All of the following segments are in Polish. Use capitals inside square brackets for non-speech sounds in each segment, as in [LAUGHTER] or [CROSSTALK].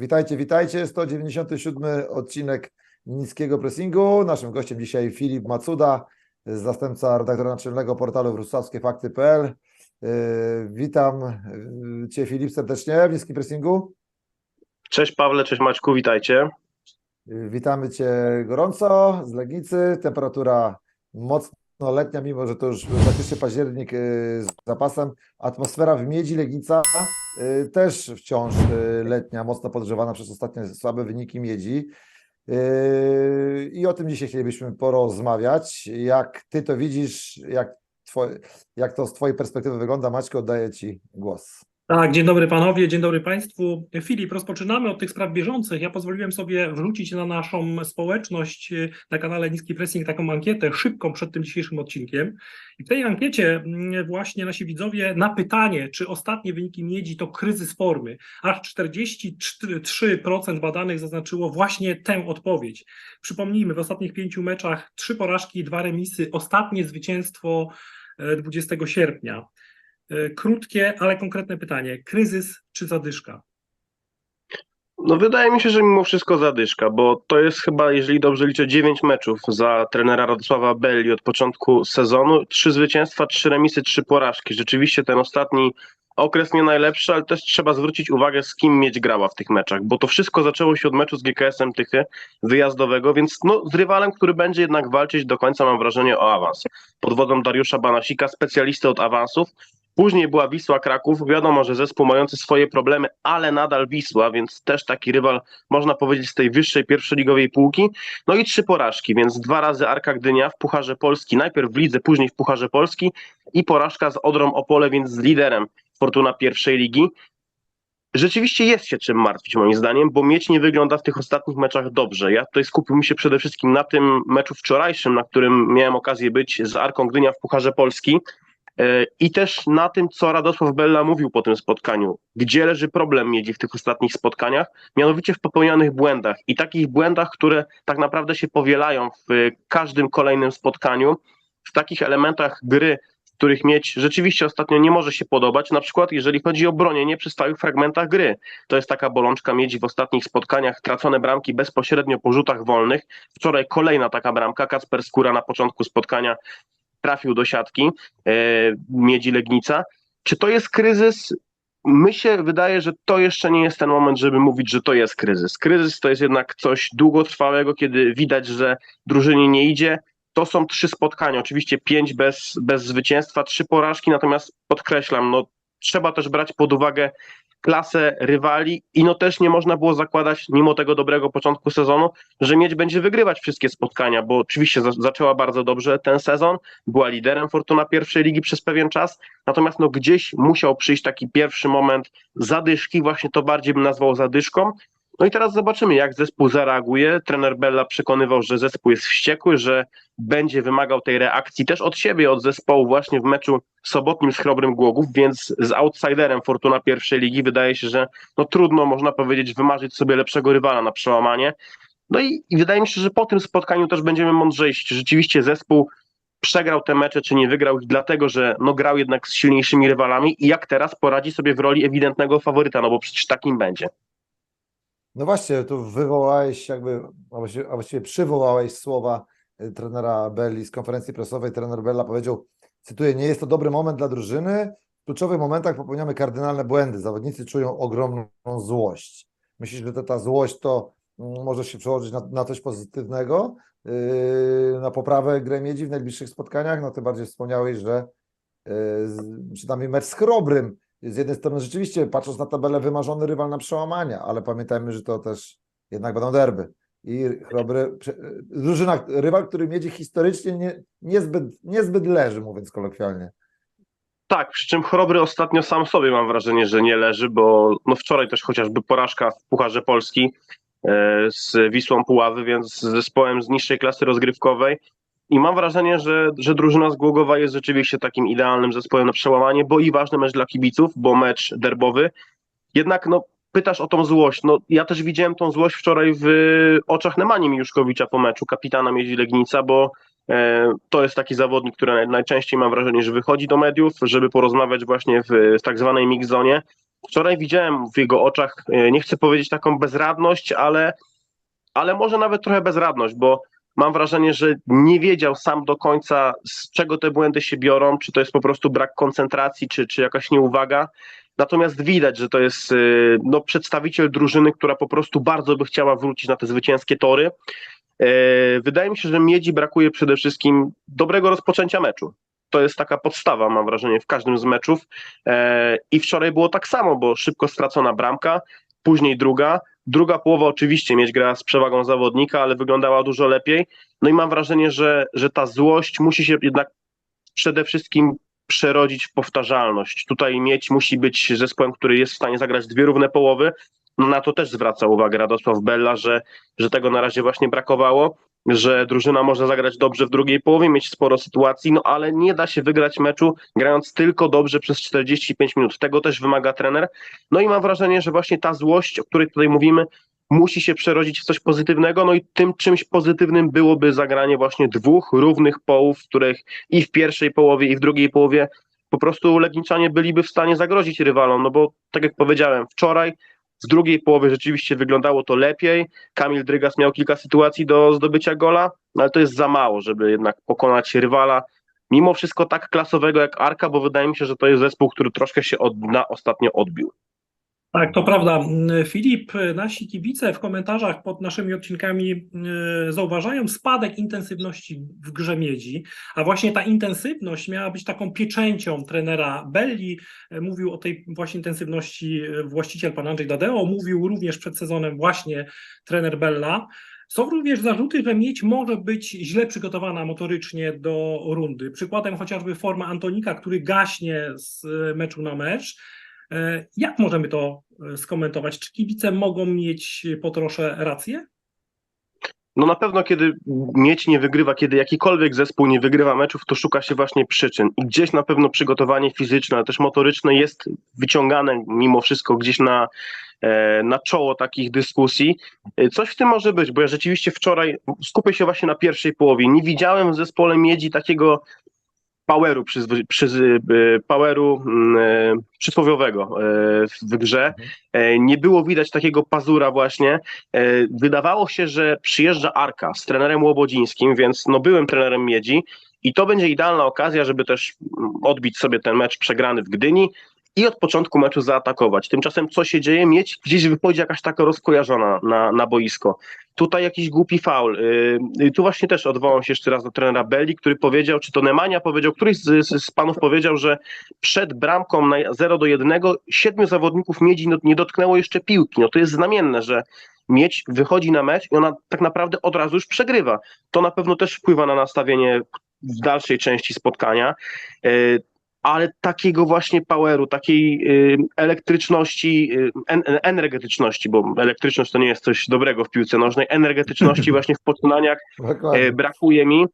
Witajcie, witajcie. 197 odcinek niskiego pressingu. Naszym gościem dzisiaj Filip Macuda, zastępca redaktora naczelnego portalu wrocławskiefakty.pl. Yy, Witam yy, Cię Filip serdecznie w niskim pressingu. Cześć Pawle, cześć Maćku, witajcie. Yy, Witamy Cię gorąco z Legnicy. Temperatura mocno letnia, mimo że to już praktycznie październik yy, z zapasem. Atmosfera w Miedzi Legnica yy, też wciąż yy, letnia, mocno podgrzewana przez ostatnie słabe wyniki Miedzi. I o tym dzisiaj chcielibyśmy porozmawiać. Jak Ty to widzisz, jak, twoje, jak to z Twojej perspektywy wygląda? Maćko, oddaję Ci głos. Tak, dzień dobry panowie, dzień dobry państwu. Filip, rozpoczynamy od tych spraw bieżących. Ja pozwoliłem sobie wrzucić na naszą społeczność na kanale Niski Pressing taką ankietę szybką przed tym dzisiejszym odcinkiem. I w tej ankiecie mm, właśnie nasi widzowie na pytanie, czy ostatnie wyniki miedzi to kryzys formy, aż 43% badanych zaznaczyło właśnie tę odpowiedź. Przypomnijmy, w ostatnich pięciu meczach trzy porażki, dwa remisy, ostatnie zwycięstwo e, 20 sierpnia. E, Krótkie, ale konkretne pytanie. Kryzys czy zadyszka? No wydaje mi się, że mimo wszystko zadyszka, bo to jest chyba, jeżeli dobrze liczę, 9 meczów za trenera Radosława Belli od początku sezonu. Trzy zwycięstwa, trzy remisy, trzy porażki. Rzeczywiście ten ostatni okres nie najlepszy, ale też trzeba zwrócić uwagę, z kim mieć grała w tych meczach, bo to wszystko zaczęło się od meczu z GKS-em Tychy wyjazdowego, więc no, z rywalem, który będzie jednak walczyć do końca, mam wrażenie, o awans. Pod wodą Dariusza Banasika, specjalisty od awansów. Później była Wisła Kraków. Wiadomo, że zespół mający swoje problemy, ale nadal Wisła, więc też taki rywal, można powiedzieć, z tej wyższej pierwszoligowej półki. No i trzy porażki, więc dwa razy Arka Gdynia w Pucharze Polski, najpierw w lidze, później w Pucharze Polski i porażka z Odrą Opole, więc z liderem Fortuna pierwszej ligi. Rzeczywiście jest się czym martwić moim zdaniem, bo mieć nie wygląda w tych ostatnich meczach dobrze. Ja tutaj skupiłbym się przede wszystkim na tym meczu wczorajszym, na którym miałem okazję być z Arką Gdynia w Pucharze Polski. I też na tym, co Radosław Bella mówił po tym spotkaniu, gdzie leży problem miedzi w tych ostatnich spotkaniach, mianowicie w popełnianych błędach. I takich błędach, które tak naprawdę się powielają w każdym kolejnym spotkaniu, w takich elementach gry, których mieć rzeczywiście ostatnio nie może się podobać, na przykład jeżeli chodzi o bronienie przy stałych fragmentach gry. To jest taka bolączka miedzi w ostatnich spotkaniach, tracone bramki bezpośrednio po rzutach wolnych. Wczoraj kolejna taka bramka, Kacper Skóra na początku spotkania trafił do siatki e, Miedzi Legnica. Czy to jest kryzys? My się wydaje, że to jeszcze nie jest ten moment, żeby mówić, że to jest kryzys. Kryzys to jest jednak coś długotrwałego, kiedy widać, że drużynie nie idzie. To są trzy spotkania, oczywiście pięć bez, bez zwycięstwa, trzy porażki, natomiast podkreślam, no, trzeba też brać pod uwagę klasę rywali i no też nie można było zakładać, mimo tego dobrego początku sezonu, że Miedź będzie wygrywać wszystkie spotkania, bo oczywiście za zaczęła bardzo dobrze ten sezon, była liderem Fortuna pierwszej ligi przez pewien czas, natomiast no gdzieś musiał przyjść taki pierwszy moment zadyszki, właśnie to bardziej bym nazwał zadyszką, no i teraz zobaczymy, jak zespół zareaguje. Trener Bella przekonywał, że zespół jest wściekły, że będzie wymagał tej reakcji też od siebie, od zespołu właśnie w meczu sobotnim z Chrobrym Głogów, więc z outsiderem Fortuna pierwszej ligi wydaje się, że no trudno, można powiedzieć, wymarzyć sobie lepszego rywala na przełamanie. No i, i wydaje mi się, że po tym spotkaniu też będziemy mądrzejsi, czy rzeczywiście zespół przegrał te mecze, czy nie wygrał ich dlatego, że no grał jednak z silniejszymi rywalami i jak teraz poradzi sobie w roli ewidentnego faworyta, no bo przecież takim będzie. No właśnie, tu wywołałeś jakby, a właściwie, przywołałeś słowa y, trenera Belli z konferencji prasowej. Trener Bella powiedział, cytuję, nie jest to dobry moment dla drużyny. W kluczowych momentach popełniamy kardynalne błędy. Zawodnicy czują ogromną złość. Myślisz, że to, ta złość to mm, może się przełożyć na, na coś pozytywnego, yy, na poprawę gry miedzi w najbliższych spotkaniach? No tym bardziej wspomniałeś, że yy, przynajmniej mecz z Chrobrym z jednej strony rzeczywiście, patrząc na tabelę, wymarzony rywal na przełamania, ale pamiętajmy, że to też jednak będą derby. I Chrobry, drużyna, rywal, który miedzi historycznie nie, niezbyt, niezbyt leży, mówiąc kolokwialnie. Tak, przy czym Chrobry ostatnio sam sobie mam wrażenie, że nie leży, bo no wczoraj też chociażby porażka w Pucharze Polski e, z Wisłą Puławy, więc z zespołem z niższej klasy rozgrywkowej. I mam wrażenie, że, że drużyna z Głogowa jest rzeczywiście takim idealnym zespołem na przełamanie, bo i ważny mecz dla kibiców, bo mecz derbowy. Jednak no, pytasz o tą złość. No, ja też widziałem tą złość wczoraj w oczach Nemani Mijuszkowicza po meczu, kapitana Miedzi Legnica, bo E, To jest taki zawodnik, który naj- najczęściej mam wrażenie, że wychodzi do mediów, żeby porozmawiać właśnie w, w tak zwanej mix zone. wczoraj widziałem w jego oczach, e, nie chcę powiedzieć taką bezradność, ale, ale może nawet trochę bezradność, bo mam wrażenie, że nie wiedział sam do końca, z czego te błędy się biorą, czy to jest po prostu brak koncentracji, czy, czy jakaś nieuwaga. Natomiast widać, że to jest y, no, przedstawiciel drużyny, która po prostu bardzo by chciała wrócić na te zwycięskie tory. E, Wydaje mi się, że Miedzi brakuje przede wszystkim dobrego rozpoczęcia meczu. To jest taka podstawa, mam wrażenie, w każdym z meczów. E, I wczoraj było tak samo, bo szybko stracona bramka, później druga. Druga połowa oczywiście mieć grała z przewagą zawodnika, ale wyglądała dużo lepiej. No i mam wrażenie, że, że ta złość musi się jednak przede wszystkim przerodzić w powtarzalność. Tutaj mieć musi być zespołem, który jest w stanie zagrać dwie równe połowy. No na to też zwraca uwagę Radosław Bella, że, że tego na razie właśnie brakowało, że drużyna może zagrać dobrze w drugiej połowie, mieć sporo sytuacji, no ale nie da się wygrać meczu grając tylko dobrze przez 45 minut. Tego też wymaga trener. No i mam wrażenie, że właśnie ta złość, o której tutaj mówimy, musi się przerodzić w coś pozytywnego, no i tym czymś pozytywnym byłoby zagranie właśnie dwóch równych połów, w których i w pierwszej połowie, i w drugiej połowie po prostu Legniczanie byliby w stanie zagrozić rywalom, no bo tak jak powiedziałem, wczoraj w drugiej połowie rzeczywiście wyglądało to lepiej. Kamil Drygas miał kilka sytuacji do zdobycia gola, no ale to jest za mało, żeby jednak pokonać rywala. Mimo wszystko tak klasowego jak Arka, bo wydaje mi się, że to jest zespół, który troszkę się od dna ostatnio odbił. Tak, to prawda. Filip, nasi kibice w komentarzach pod naszymi odcinkami e, zauważają spadek intensywności w grze miedzi, a właśnie ta intensywność miała być taką pieczęcią trenera Belli. E, Mówił o tej właśnie intensywności e, właściciel pan Andrzej Dadeo, mówił również przed sezonem właśnie trener Bella. Są również zarzuty, że miedź może być źle przygotowana motorycznie do rundy. Przykładem chociażby forma Antonika, który gaśnie z meczu na mecz. E, Jak możemy to e, skomentować? Czy kibice mogą mieć po trosze rację? No na pewno, kiedy mieć nie wygrywa, kiedy jakikolwiek zespół nie wygrywa meczów, to szuka się właśnie przyczyn. I gdzieś na pewno przygotowanie fizyczne, ale też motoryczne jest wyciągane mimo wszystko gdzieś na, e, na czoło takich dyskusji. Coś w tym może być, bo ja rzeczywiście wczoraj skupię się właśnie na pierwszej połowie. Nie widziałem w zespole Miedzi takiego poweru, przyzwy, przyzy, e, poweru mm, e, przysłowiowego e, w grze. E, Nie było widać takiego pazura właśnie. Wydawało się, że przyjeżdża Arka z trenerem Łobodzińskim, więc no byłem trenerem Miedzi i to będzie idealna okazja, żeby też mm, odbić sobie ten mecz przegrany w Gdyni i od początku meczu zaatakować. Tymczasem co się dzieje? Mieć gdzieś wychodzi jakaś taka rozkojarzona na, na boisko. Tutaj jakiś głupi faul. Yy, tu właśnie też odwołam się jeszcze raz do trenera Belli, który powiedział, czy to Nemanja powiedział, któryś z, z, z panów powiedział, że przed bramką na 0 do 1 siedmiu zawodników Miedzi nie dotknęło jeszcze piłki. No to jest znamienne, że Miedź wychodzi na mecz i ona tak naprawdę od razu już przegrywa. To na pewno też wpływa na nastawienie w dalszej części spotkania. Yy, ale takiego właśnie poweru, takiej elektryczności, en, energetyczności, bo elektryczność to nie jest coś dobrego w piłce nożnej, energetyczności [LAUGHS] właśnie w poczynaniach e, brakuje mi.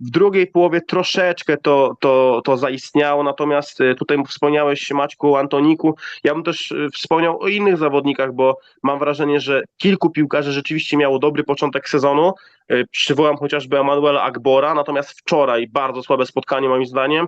W drugiej połowie troszeczkę to, to, to zaistniało, natomiast e, tutaj wspomniałeś Maćku o Antoniku. Ja bym też e, wspomniał o innych zawodnikach, bo mam wrażenie, że kilku piłkarzy rzeczywiście miało dobry początek sezonu. E, Przywołam chociażby Emanuela Agbora, natomiast wczoraj bardzo słabe spotkanie moim zdaniem.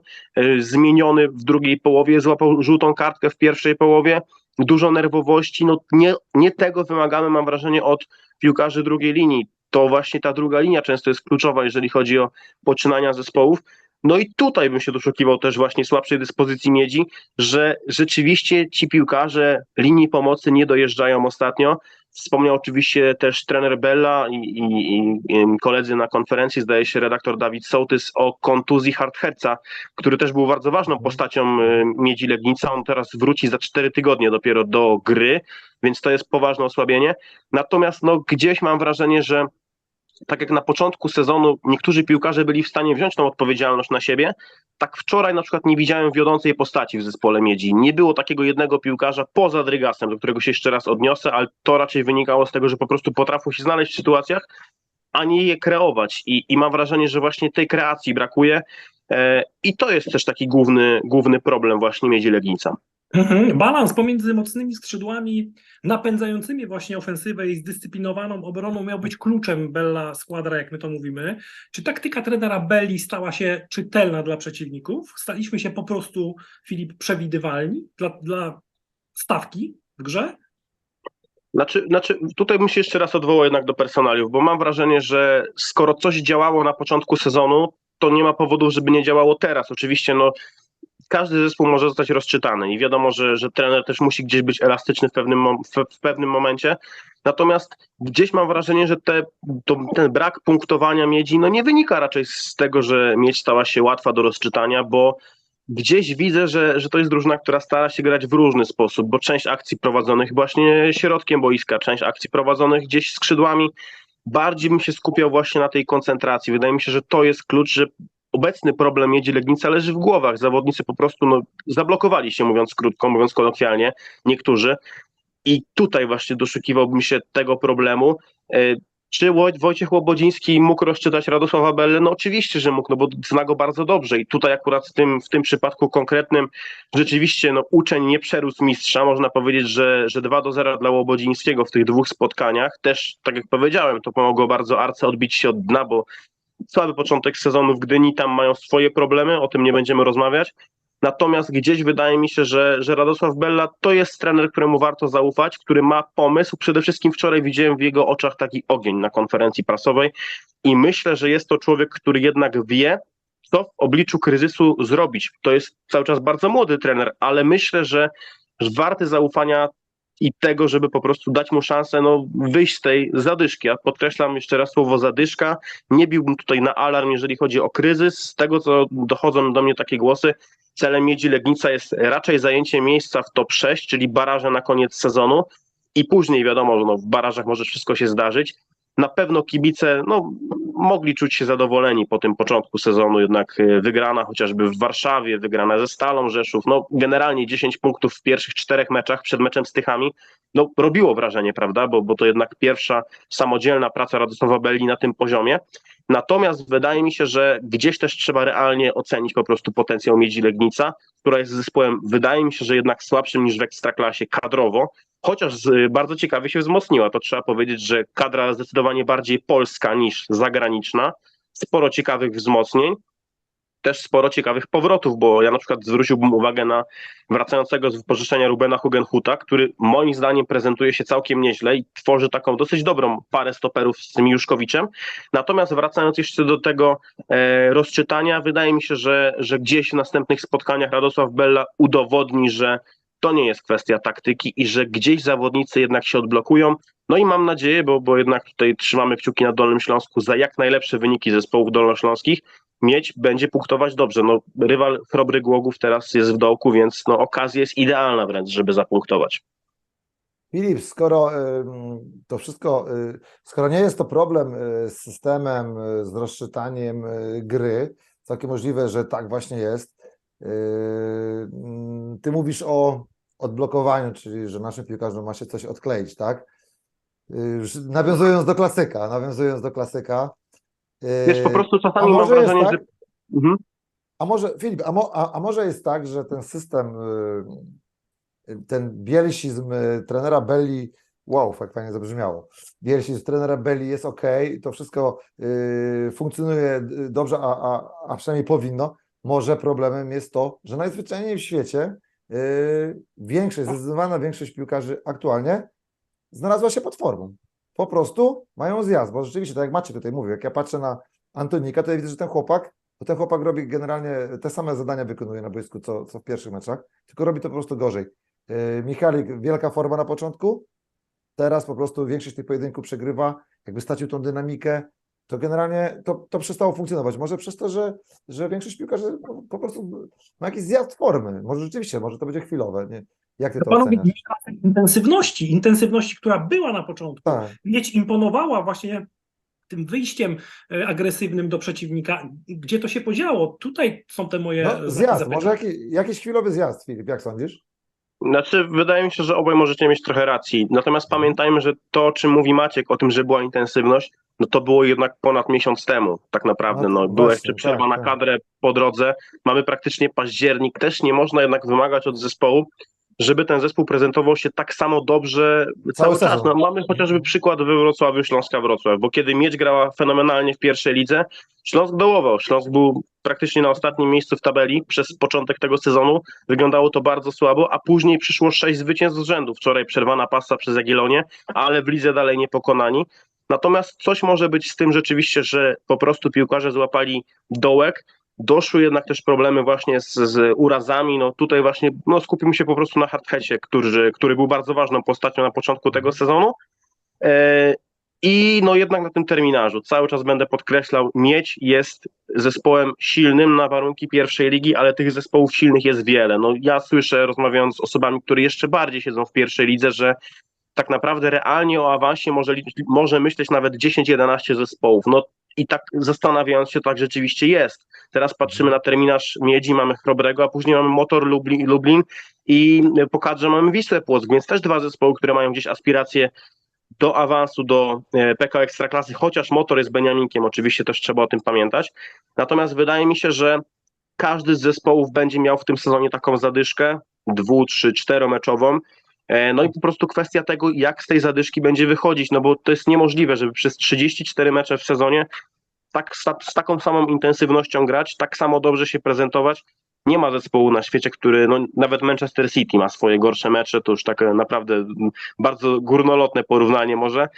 Zmieniony w drugiej połowie, złapał żółtą kartkę w pierwszej połowie. Dużo nerwowości. No nie, nie tego wymagamy, mam wrażenie, od piłkarzy drugiej linii to właśnie ta druga linia często jest kluczowa, jeżeli chodzi o poczynania zespołów. No i tutaj bym się doszukiwał też właśnie słabszej dyspozycji miedzi, że rzeczywiście ci piłkarze linii pomocy nie dojeżdżają ostatnio. Wspomniał oczywiście też trener Bella i, i, i koledzy na konferencji, zdaje się redaktor Dawid Sołtys o kontuzji Hartherca, który też był bardzo ważną postacią y, Miedzi Legnica. On teraz wróci za cztery tygodnie dopiero do gry, więc to jest poważne osłabienie. Natomiast no, gdzieś mam wrażenie, że tak jak na początku sezonu niektórzy piłkarze byli w stanie wziąć tą odpowiedzialność na siebie, tak wczoraj na przykład nie widziałem wiodącej postaci w zespole Miedzi. Nie było takiego jednego piłkarza poza Drygasem, do którego się jeszcze raz odniosę, ale to raczej wynikało z tego, że po prostu potrafił się znaleźć w sytuacjach, a nie je kreować. I, i mam wrażenie, że właśnie tej kreacji brakuje. E, I to jest też taki główny, główny problem właśnie Miedzi Legnica. Mhm. Balans pomiędzy mocnymi skrzydłami napędzającymi właśnie ofensywę i zdyscyplinowaną obroną miał być kluczem Bella Squadra, jak my to mówimy. Czy taktyka trenera Belli stała się czytelna dla przeciwników? Staliśmy się po prostu, Filip, przewidywalni dla, dla stawki w grze? Znaczy, znaczy, tutaj bym się jeszcze raz odwołał jednak do personaliów, bo mam wrażenie, że skoro coś działało na początku sezonu, to nie ma powodów, żeby nie działało teraz. Oczywiście, no, każdy zespół może zostać rozczytany i wiadomo, że, że trener też musi gdzieś być elastyczny w pewnym, w, w pewnym momencie. Natomiast gdzieś mam wrażenie, że te, to, ten brak punktowania miedzi no nie wynika raczej z tego, że miedź stała się łatwa do rozczytania, bo gdzieś widzę, że, że to jest drużyna, która stara się grać w różny sposób, bo część akcji prowadzonych właśnie środkiem boiska, część akcji prowadzonych gdzieś skrzydłami. Bardziej bym się skupiał właśnie na tej koncentracji. Wydaje mi się, że to jest klucz, że obecny problem Miedzi Legnica leży w głowach. Zawodnicy po prostu no, zablokowali się, mówiąc krótko, mówiąc kolokwialnie, niektórzy. I tutaj właśnie doszukiwałbym się tego problemu. E, Czy Woj- Wojciech Łobodziński mógł rozczytać Radosława Belle? No oczywiście, że mógł, no bo zna go bardzo dobrze i tutaj akurat w tym, w tym przypadku konkretnym rzeczywiście no, uczeń nie przerósł mistrza. Można powiedzieć, że, że 2 do 0 dla Łobodzińskiego w tych dwóch spotkaniach. Też, tak jak powiedziałem, to pomogło bardzo Arce odbić się od dna, bo słaby początek sezonu w Gdyni, tam mają swoje problemy, o tym nie będziemy rozmawiać. Natomiast gdzieś wydaje mi się, że, że Radosław Bella to jest trener, któremu warto zaufać, który ma pomysł. Przede wszystkim wczoraj widziałem w jego oczach taki ogień na konferencji prasowej i myślę, że jest to człowiek, który jednak wie, co w obliczu kryzysu zrobić. To jest cały czas bardzo młody trener, ale myślę, że warty zaufania i tego, żeby po prostu dać mu szansę no, wyjść z tej zadyszki. Ja podkreślam jeszcze raz słowo zadyszka. Nie biłbym tutaj na alarm, jeżeli chodzi o kryzys. Z tego, co dochodzą do mnie takie głosy, celem Miedzi Legnica jest raczej zajęcie miejsca w top 6, czyli baraże na koniec sezonu i później wiadomo, że no, w barażach może wszystko się zdarzyć. Na pewno kibice no, mogli czuć się zadowoleni po tym początku sezonu, jednak e, wygrana chociażby w Warszawie, wygrana ze Stalą Rzeszów, no generalnie 10 punktów w pierwszych czterech meczach przed meczem z Tychami, no robiło wrażenie, prawda, bo, bo to jednak pierwsza samodzielna praca Radosława Belli na tym poziomie. Natomiast wydaje mi się, że gdzieś też trzeba realnie ocenić po prostu potencjał Miedzi Legnica, która jest zespołem, wydaje mi się, że jednak słabszym niż w Ekstraklasie kadrowo, chociaż bardzo ciekawie się wzmocniła. To trzeba powiedzieć, że kadra zdecydowanie bardziej polska niż zagraniczna. Sporo ciekawych wzmocnień, też sporo ciekawych powrotów, bo ja na przykład zwróciłbym uwagę na wracającego z wypożyczenia Rubena Hugenhuta, który moim zdaniem prezentuje się całkiem nieźle i tworzy taką dosyć dobrą parę stoperów z tym Juszkowiczem. Natomiast wracając jeszcze do tego e, rozczytania, wydaje mi się, że, że gdzieś w następnych spotkaniach Radosław Bella udowodni, że to nie jest kwestia taktyki i że gdzieś zawodnicy jednak się odblokują. No i mam nadzieję, bo, bo jednak tutaj trzymamy kciuki na Dolnym Śląsku za jak najlepsze wyniki zespołów dolnośląskich. Mieć będzie punktować dobrze. No, rywal Chrobry Głogów teraz jest w dołku, więc no, okazja jest idealna wręcz, żeby zapunktować. Filip, skoro ym, to wszystko, y, skoro nie jest to problem y, z systemem, y, z rozczytaniem y, gry, całkiem możliwe, że tak właśnie jest. y, mm, Ty mówisz o odblokowaniu, czyli że naszym piłkarzom ma się coś odkleić, tak? Y, Nawiązując do klasyka, nawiązując do klasyka. Wiesz, po prostu czasami mam może jest wrażenie, tak, że... Mhm. A może, Filip, a, mo, a, a może jest tak, że ten system, y, ten bielsizm y, trenera Belli, wow, jak fajnie zabrzmiało, bielsizm trenera Belli jest ok, to wszystko y, funkcjonuje dobrze, a, a, a przynajmniej powinno. Może problemem jest to, że najzwyczajniej w świecie y, większość, zdecydowana większość piłkarzy aktualnie znalazła się pod formą. Po prostu mają zjazd, bo rzeczywiście, tak jak Maciej tutaj mówił, jak ja patrzę na Antonika, to ja widzę, że ten chłopak bo ten chłopak robi generalnie te same zadania wykonuje na boisku, co, co w pierwszych meczach, tylko robi to po prostu gorzej. Yy, Michalik, wielka forma na początku, teraz po prostu większość tych pojedynków przegrywa, jakby stracił tą dynamikę, to generalnie to, to przestało funkcjonować. Może przez to, że, że większość piłkarzy po prostu ma jakiś zjazd formy. Może rzeczywiście, może to będzie chwilowe. Nie? Jak ty to Panowie, oceniasz? intensywności, intensywności, która była na początku, Tak. mieć imponowała właśnie tym wyjściem e, agresywnym do przeciwnika. Gdzie to się podziało? Tutaj są te moje No, zjazd, zapytania. może jakiś, jakiś chwilowy zjazd, Filip, jak sądzisz? Znaczy, wydaje mi się, że obaj możecie mieć trochę racji. Natomiast pamiętajmy, że to, o czym mówi Maciek, o tym, że była intensywność, no to było jednak ponad miesiąc temu, tak naprawdę. No No, była jeszcze przerwa tak, na tak. kadrę po drodze. Mamy praktycznie październik, też nie można jednak wymagać od zespołu, żeby ten zespół prezentował się tak samo dobrze cały, Cały czas. No, mamy chociażby przykład we Wrocławiu Śląska Wrocław, bo kiedy Miedź grała fenomenalnie w pierwszej lidze, Śląsk dołował. Śląsk był praktycznie na ostatnim miejscu w tabeli przez początek tego sezonu. Wyglądało to bardzo słabo, a później przyszło sześć zwycięstw z rzędu. Wczoraj przerwana pasa przez Jagiellonię, ale w lidze dalej niepokonani. Natomiast coś może być z tym rzeczywiście, że po prostu piłkarze złapali dołek. Doszły jednak też problemy właśnie z, z urazami. No tutaj właśnie no, skupimy się po prostu na Hardheadzie, który, który był bardzo ważną postacią na początku tego sezonu. E, I no jednak na tym terminarzu cały czas będę podkreślał, Miedź jest zespołem silnym na warunki pierwszej ligi, ale tych zespołów silnych jest wiele. No ja słyszę, rozmawiając z osobami, które jeszcze bardziej siedzą w pierwszej lidze, że tak naprawdę realnie o awansie może, może myśleć nawet 10-11 zespołów. No i tak zastanawiając się, tak rzeczywiście jest. Teraz patrzymy na terminarz Miedzi, mamy Chrobrego, a później mamy Motor Lublin, Lublin i po kadrze mamy Wisłę Płock, więc też dwa zespoły, które mają gdzieś aspiracje do awansu do e, PK Ekstraklasy, chociaż Motor jest Beniaminkiem, oczywiście też trzeba o tym pamiętać. Natomiast wydaje mi się, że każdy z zespołów będzie miał w tym sezonie taką zadyszkę, dwu, trzy, czteromeczową, E, No i po prostu kwestia tego, jak z tej zadyszki będzie wychodzić, no bo to jest niemożliwe, żeby przez 34 mecze w sezonie tak, z, ta- z taką samą intensywnością grać, tak samo dobrze się prezentować. Nie ma zespołu na świecie, który, no nawet Manchester City ma swoje gorsze mecze, to już takie naprawdę mm, bardzo górnolotne porównanie może,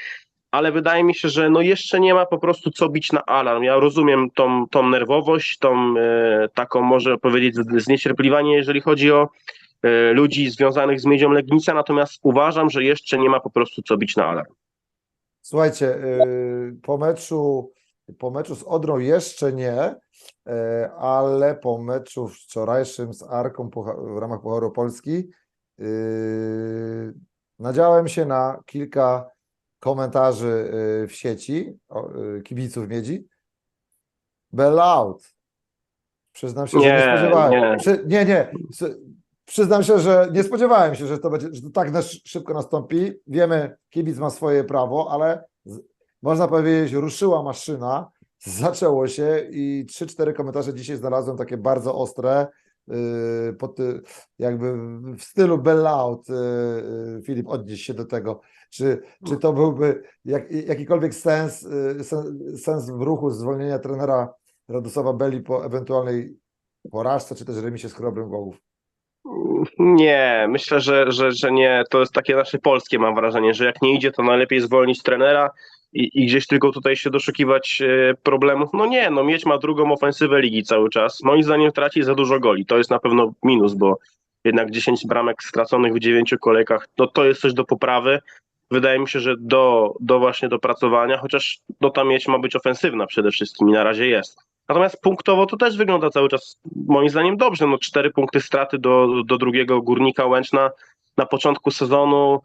ale wydaje mi się, że no jeszcze nie ma po prostu co bić na alarm. Ja rozumiem tą, tą nerwowość, tą e, taką może powiedzieć zniecierpliwanie, jeżeli chodzi o e, ludzi związanych z Miedzią Legnica, natomiast uważam, że jeszcze nie ma po prostu co bić na alarm. Słuchajcie, y, po meczu, po meczu z Odrą jeszcze nie, y, ale po meczu wczorajszym z Arką w ramach Pucharu Polski y, nadziałem się na kilka komentarzy y, w sieci y, kibiców Miedzi. Bell out. Przyznam się, że nie Nie, spodziewałem. nie. Przy, nie, nie. Przy- Przyznam się, że nie spodziewałem się, że to będzie, że to tak szybko nastąpi. Wiemy, kibic ma swoje prawo, ale można powiedzieć, ruszyła maszyna, zaczęło się i trzy, cztery komentarze dzisiaj znalazłem takie bardzo ostre, yy, pod, jakby w stylu bell out. Yy, yy, Filip, odnieś się do tego. Czy, czy to byłby jak, jakikolwiek sens, sen, sens w ruchu zwolnienia trenera Radosława Belli po ewentualnej porażce, czy też remisie z Chrobrym Głogów? Nie, myślę, że, że, że nie. To jest takie nasze polskie, mam wrażenie, że jak nie idzie, to najlepiej zwolnić trenera i, i gdzieś tylko tutaj się doszukiwać e, problemów. No nie, no mieć ma drugą ofensywę ligi cały czas. Moim zdaniem traci za dużo goli. To jest na pewno minus, bo jednak 10 bramek straconych w 9 kolejkach, no to jest coś do poprawy. Wydaje mi się, że do, do właśnie dopracowania, chociaż no ta mieć ma być ofensywna przede wszystkim i na razie jest. Natomiast punktowo to też wygląda cały czas moim zdaniem dobrze. No cztery punkty straty do, do drugiego górnika Łęczna na początku sezonu,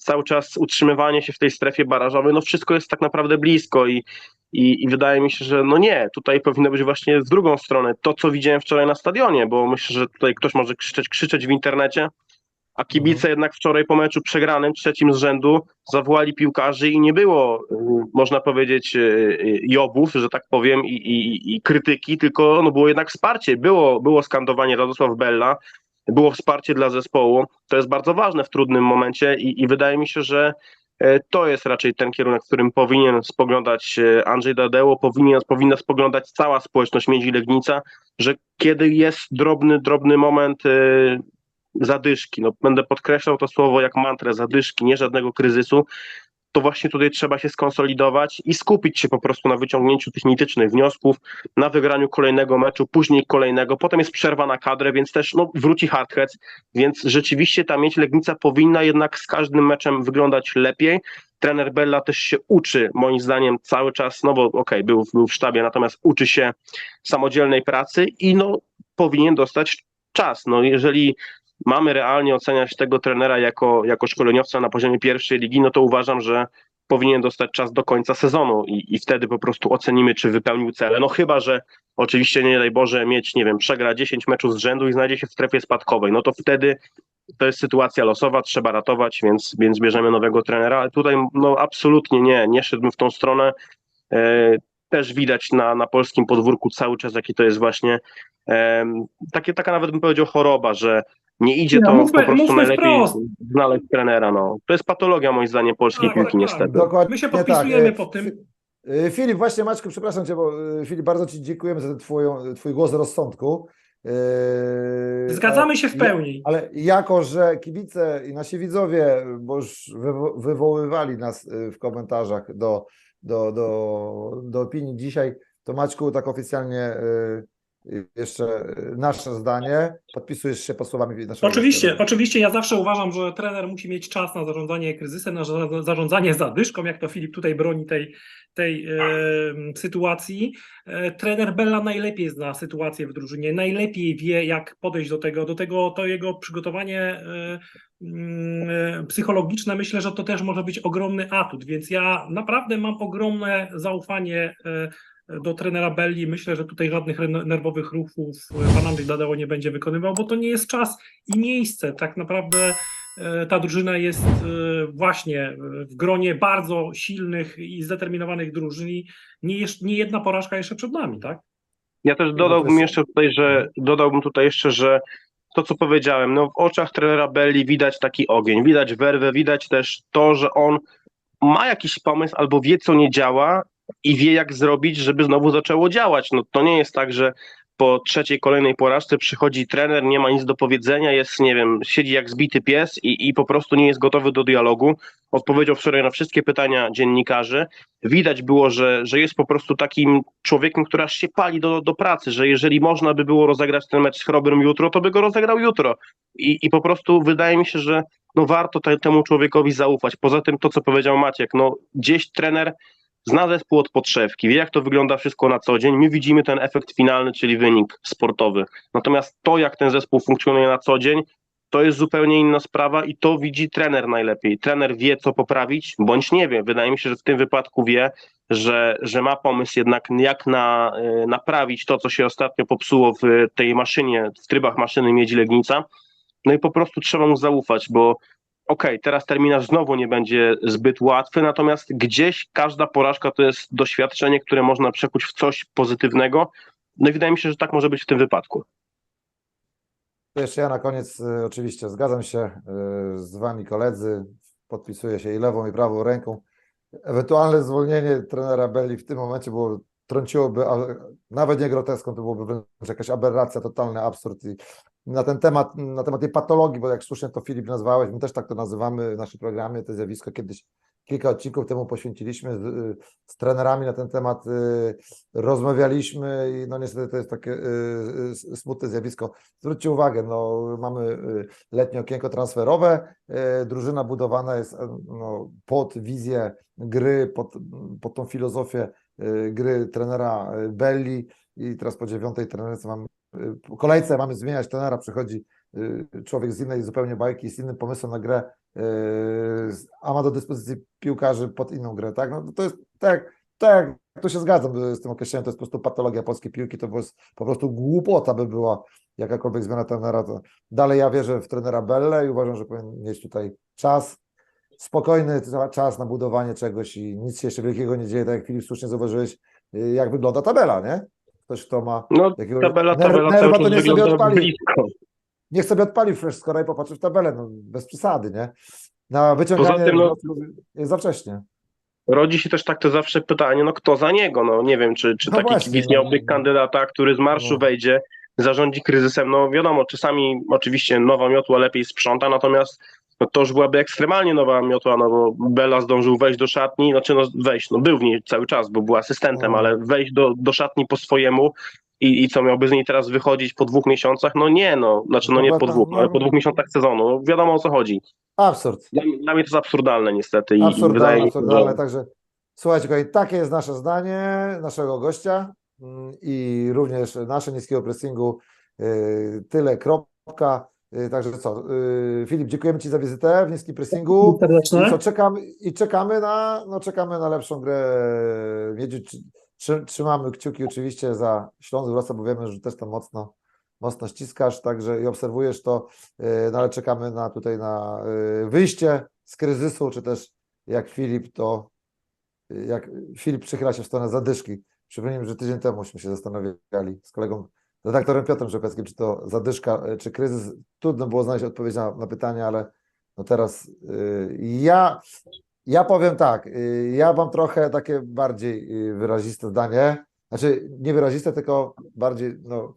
cały czas utrzymywanie się w tej strefie barażowej, no wszystko jest tak naprawdę blisko i, i, i wydaje mi się, że no nie, tutaj powinno być właśnie w drugą stronę to, co widziałem wczoraj na stadionie, bo myślę, że tutaj ktoś może krzyczeć, krzyczeć w internecie, a kibice jednak wczoraj po meczu przegranym, trzecim z rzędu, zawołali piłkarzy i nie było, y, można powiedzieć, y, y, jobów, że tak powiem, i, i, i krytyki, tylko no było jednak wsparcie. Było, było skandowanie Radosław Bella, było wsparcie dla zespołu. To jest bardzo ważne w trudnym momencie i, i wydaje mi się, że e, to jest raczej ten kierunek, w którym powinien spoglądać e, Andrzej Dadeło, powinien, powinna spoglądać cała społeczność Miedzi Legnica, że kiedy jest drobny, drobny moment e, zadyszki, no będę podkreślał to słowo jak mantrę, zadyszki, nie żadnego kryzysu, to właśnie tutaj trzeba się skonsolidować i skupić się po prostu na wyciągnięciu tych mitycznych wniosków, na wygraniu kolejnego meczu, później kolejnego, potem jest przerwa na kadrę, więc też no, wróci Hardheads, więc rzeczywiście ta mieć Legnica powinna jednak z każdym meczem wyglądać lepiej. Trener Bella też się uczy, moim zdaniem, cały czas, no bo okej, był, był w sztabie, natomiast uczy się samodzielnej pracy i no powinien dostać czas. No jeżeli mamy realnie oceniać tego trenera jako, jako szkoleniowca na poziomie pierwszej ligi, no to uważam, że powinien dostać czas do końca sezonu i, i wtedy po prostu ocenimy, czy wypełnił cele. No chyba, że oczywiście nie daj Boże mieć, nie wiem, przegra 10 meczów z rzędu i znajdzie się w strefie spadkowej, no to wtedy to jest sytuacja losowa, trzeba ratować, więc, więc bierzemy nowego trenera, ale tutaj no absolutnie nie, nie szedłbym w tą stronę. E, też widać na, na polskim podwórku cały czas, jakie to jest właśnie takie, taka nawet bym powiedział choroba, że Nie idzie to mówmy- po prostu najlepiej wprost. znaleźć trenera. No. To jest patologia moim zdaniem polskiej Tak, piłki tak, niestety. Dokładnie My się tak. podpisujemy E, pod tym. Fi- e, Filip, właśnie Maćku, przepraszam Cię, bo e, Filip, bardzo Ci dziękujemy za ten twoją, Twój głos rozsądku. E, Zgadzamy się w pełni. Ale jako, że kibice i nasi widzowie, bo już wywo- wywoływali nas e, w komentarzach do, do, do, do opinii dzisiaj, to Maćku, tak oficjalnie e, jeszcze e, nasze zdanie. Podpisujesz się pod słowami naszego Oczywiście, oczywiście ja zawsze uważam, że trener musi mieć czas na zarządzanie kryzysem, na za- zarządzanie zadyszką, jak to Filip tutaj broni tej, tej e, sytuacji. E, trener Bella najlepiej zna sytuację w drużynie, najlepiej wie, jak podejść do tego. Do tego to jego przygotowanie e, mm, e, psychologiczne, myślę, że to też może być ogromny atut, więc ja naprawdę mam ogromne zaufanie e, do trenera Belli. Myślę, że tutaj żadnych nerwowych ruchów e, pan Andrzej Dadeo nie będzie wykonywał, bo to nie jest czas i miejsce. Tak naprawdę e, ta drużyna jest e, właśnie w gronie bardzo silnych i zdeterminowanych drużyn. i Nie, nie jedna porażka jeszcze przed nami, tak? Ja też to dodałbym jeszcze tutaj, że dodałbym tutaj jeszcze, że to co powiedziałem, no w oczach trenera Belli widać taki ogień, widać werwę, widać też to, że on ma jakiś pomysł albo wie co nie działa i wie jak zrobić, żeby znowu zaczęło działać. No to nie jest tak, że po trzeciej, kolejnej porażce przychodzi trener, nie ma nic do powiedzenia, jest, nie wiem, siedzi jak zbity pies i, i po prostu nie jest gotowy do dialogu. Odpowiedział wczoraj na wszystkie pytania dziennikarzy. Widać było, że, że jest po prostu takim człowiekiem, który aż się pali do, do pracy, że jeżeli można by było rozegrać ten mecz z Chrobrym jutro, to by go rozegrał jutro. I, i po prostu wydaje mi się, że no warto te, temu człowiekowi zaufać. Poza tym to, co powiedział Maciek, no gdzieś trener zna zespół od podszewki, wie jak to wygląda wszystko na co dzień. My widzimy ten efekt finalny, czyli wynik sportowy. Natomiast to, jak ten zespół funkcjonuje na co dzień, to jest zupełnie inna sprawa i to widzi trener najlepiej. Trener wie, co poprawić, bądź nie wie. Wydaje mi się, że w tym wypadku wie, że, że ma pomysł jednak, jak na, y, naprawić to, co się ostatnio popsuło w tej maszynie, w trybach maszyny Miedzi Legnica. No i po prostu trzeba mu zaufać, bo okej, teraz terminarz znowu nie będzie zbyt łatwy, natomiast gdzieś każda porażka to jest doświadczenie, które można przekuć w coś pozytywnego. No i wydaje mi się, że tak może być w tym wypadku. Jeszcze ja na koniec y, oczywiście zgadzam się y, z Wami koledzy, podpisuję się i lewą i prawą ręką. Ewentualne zwolnienie trenera Belli w tym momencie było, trąciłoby nawet nie groteską, to byłoby jakaś aberracja, totalny absurd i na ten temat, na temat tej patologii, bo jak słusznie to Filip nazwałeś, my też tak to nazywamy w naszym programie, to zjawisko kiedyś kilka odcinków temu poświęciliśmy z, z trenerami na ten temat, y, rozmawialiśmy i no niestety to jest takie y, smutne zjawisko. Zwróćcie uwagę, no, mamy y, letnie okienko transferowe, drużyna budowana jest no, pod wizję gry, pod, pod tą filozofię gry trenera Belli i teraz po dziewiątej trenerce mamy, y, po kolejce mamy zmieniać trenera, przychodzi y, człowiek z innej zupełnie bajki, z innym pomysłem na grę, y, a ma do dyspozycji piłkarzy pod inną grę, tak? No, to jest tak, tak, tu się zgadzam z tym określeniem, to jest po prostu patologia polskiej piłki, to po prostu głupota by była jakakolwiek zmiana trenera. To dalej ja wierzę w trenera Belle i uważam, że powinien mieć tutaj czas, spokojny czas na budowanie czegoś i nic się jeszcze wielkiego nie dzieje, tak jak Filip słusznie zauważyłeś, y, jak wygląda tabela, nie? Ktoś, kto ma No, jakiegoś tabela, ner- tabela nerwa, to niech sobie odpali. blisko. niech sobie odpali fresh score i popatrzy w tabelę, no bez przesady, nie? Na wyciąganie Poza tym, no- jest za wcześnie. Rodzi się też tak to zawsze pytanie, no kto za niego? No nie wiem, czy, czy No taki właśnie, kibic no. miałby kandydata, który z marszu No. wejdzie, zarządzi kryzysem. No wiadomo, czasami oczywiście nowa miotła lepiej sprząta, natomiast no, to już byłaby ekstremalnie nowa miotła, no bo Bela zdążył wejść do szatni, znaczy no wejść, no był w niej cały czas, bo był asystentem, No. ale wejść do, do szatni po swojemu i, i co, miałby z niej teraz wychodzić po dwóch miesiącach? No nie, no, znaczy no No nie po dwóch, no. ale po dwóch miesiącach sezonu, no, wiadomo o co chodzi. Absurd. Dla, mnie- dla mnie to jest absurdalne niestety i, i Absurdalne, wydaje mi się, że... Także słuchajcie, kochani, takie jest nasze zdanie naszego gościa mm, i również nasze niskiego pressingu. Yy, Tyle, kropka. Yy, Także co, yy, Filip, dziękujemy Ci za wizytę w niskim pressingu. I co, czekamy, i czekamy na, no czekamy na lepszą grę Miedziu. Trzy- trzy- Trzymamy kciuki oczywiście za Śląsk Wrocław, bo wiemy, że też tam mocno, mocno ściskasz, także i obserwujesz to, yy, no ale czekamy na tutaj na wyjście z kryzysu, czy też jak Filip to, jak Filip przychyla się w stronę zadyszki. Przypomnijmy, że tydzień temu myśmy się zastanawiali z kolegą redaktorem Piotrem Rzepeckim, czy to zadyszka, e, czy kryzys. Trudno było znaleźć odpowiedź na, na pytanie, ale no teraz y, ja, ja powiem tak, y, ja mam trochę takie bardziej y, wyraziste zdanie, znaczy nie wyraziste, tylko bardziej, no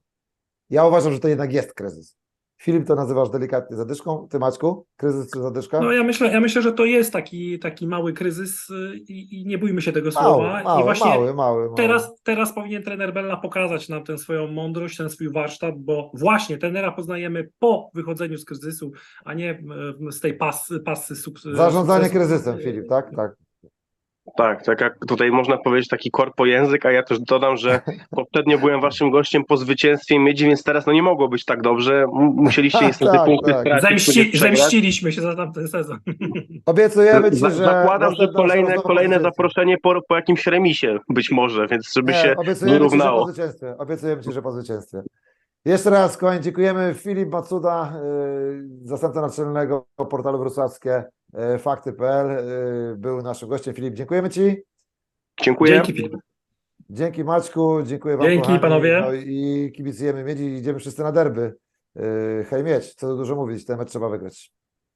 ja uważam, że to jednak jest kryzys. Filip to nazywasz delikatnie zadyszką, ty Maćku, kryzys czy zadyszka? No ja myślę, ja myślę, że to jest taki, taki mały kryzys y, i, i nie bójmy się tego mały, słowa. I mały, właśnie mały, mały, mały. Teraz, teraz powinien trener Bella pokazać nam tę swoją mądrość, ten swój warsztat, bo właśnie trenera poznajemy po wychodzeniu z kryzysu, a nie e, z tej pasy, pasy suk- Zarządzanie sukcesu. kryzysem, Filip, tak? Tak. Tak, tak jak tutaj można powiedzieć taki korpo język, a ja też dodam, że [LAUGHS] poprzednio byłem waszym gościem po zwycięstwie miedzi, więc teraz no nie mogło być tak dobrze. Musieliście [LAUGHS] niestety Tak, punkty tak. stracić, Zemści, zemściliśmy się za tamten sezon. [LAUGHS] Obiecujemy ci, że. Zakładam, że kolejne, kolejne zaproszenie po, po jakimś remisie być może, więc żeby Nie, się obiecujemy ci, że po wyrównało. zwycięstwie. Obiecujemy ci, że po zwycięstwie. Jeszcze raz, kochani, dziękujemy. Filip Macuda, y, zastępca naczelnego portalu wrocławskie fakty.pl y, był naszym gościem. Filip, dziękujemy ci. Dziękuję. Dzięki Filip. Dzięki Maćku, dziękuję wam Dzięki, kochani. panowie. No i kibicujemy Miedzi i idziemy wszyscy na derby. Y, Hej Miedź, co tu dużo mówić, ten mecz trzeba wygrać.